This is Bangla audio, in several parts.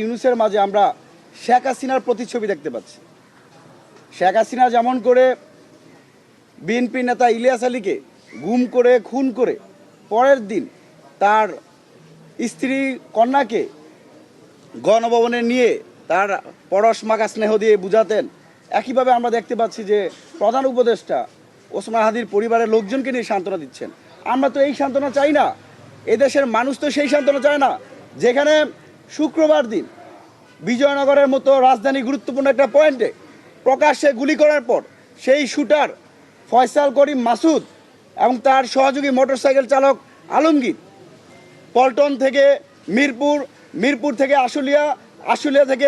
ইউনুসের মাঝে আমরা শেখ হাসিনার প্রতিচ্ছবি দেখতে পাচ্ছি। শেখ হাসিনা যেমন করে বিএনপি নেতা ইলিয়াস আলীকে গুম করে, খুন করে, পরের দিন তার স্ত্রী কন্যাকে গণভবনে নিয়ে তার পরশ মাখা স্নেহ দিয়ে বুঝাতেন। একইভাবে আমরা দেখতে পাচ্ছি যে প্রধান উপদেষ্টা ওসমান হাদির পরিবারের লোকজনকে নিয়ে সান্ত্বনা দিচ্ছেন। আমরা তো এই সান্ত্বনা চাই না। এদেশের মানুষ তো সেই সান্ত্বনা চায় না। যেখানে শুক্রবার দিন বিজয়নগরের মতো রাজধানী গুরুত্বপূর্ণ একটা পয়েন্টে প্রকাশ্যে গুলি করার পর সেই শুটার ফয়সাল করিম মাসুদ এবং তার সহযোগী মোটরসাইকেল চালক আলমগীর পল্টন থেকে মিরপুর মিরপুর থেকে আশুলিয়া আশুলিয়া থেকে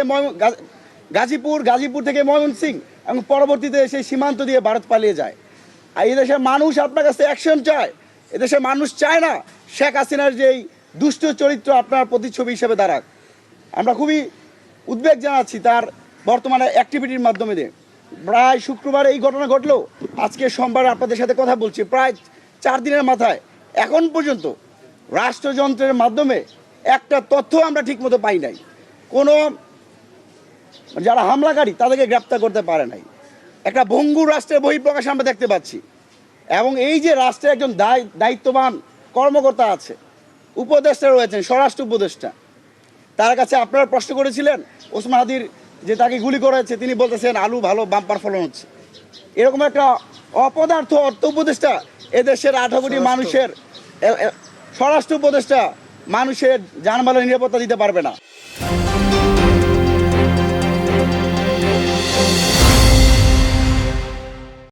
গাজীপুর গাজীপুর থেকে ময়মনসিং এবং পরবর্তীতে সেই সীমান্ত দিয়ে ভারত পালিয়ে যায়। আর এদেশের মানুষ আপনার কাছে অ্যাকশন চায়। এদেশের মানুষ চায় না শেখ হাসিনার যেই দুষ্ট চরিত্র আপনার প্রতিচ্ছবি হিসেবে দাঁড়াক। আমরা খুবই উদ্বেগ জানাচ্ছি তার বর্তমানে অ্যাক্টিভিটির মাধ্যমে প্রায় শুক্রবার এই ঘটনা ঘটলো। আজকে সোমবার আপনাদের সাথে কথা বলছি। প্রায় চার দিনের মাথায়। এখন পর্যন্ত রাষ্ট্রযন্ত্রের মাধ্যমে একটা তথ্য আমরা ঠিকমতো পাই নাই। কোনো যারা হামলাকারী, তাদেরকে গ্রেপ্তার করতে পারে নাই। একটা ভঙ্গুর রাষ্ট্রের বহিঃপ্রকাশ আমরা দেখতে পাচ্ছি। এবং এই যে রাষ্ট্রে একজন দায় দায়িত্ববান কর্মকর্তা আছে, উপদেষ্টা রয়েছেন, স্বরাষ্ট্র উপদেষ্টা। তার কাছে আপনারা প্রশ্ন করেছিলেন ওসমান হাদির যে তাকে গুলি করেছে হয়েছে তিনি বলতেছেন আলু ভালো বাম্পার ফলন হচ্ছে। এরকম একটা অপদার্থ অর্থ উপদেষ্টা এদেশের আঠারো কোটি মানুষের স্বরাষ্ট্র উপদেষ্টা মানুষের যানবাহনের নিরাপত্তা দিতে পারবে না।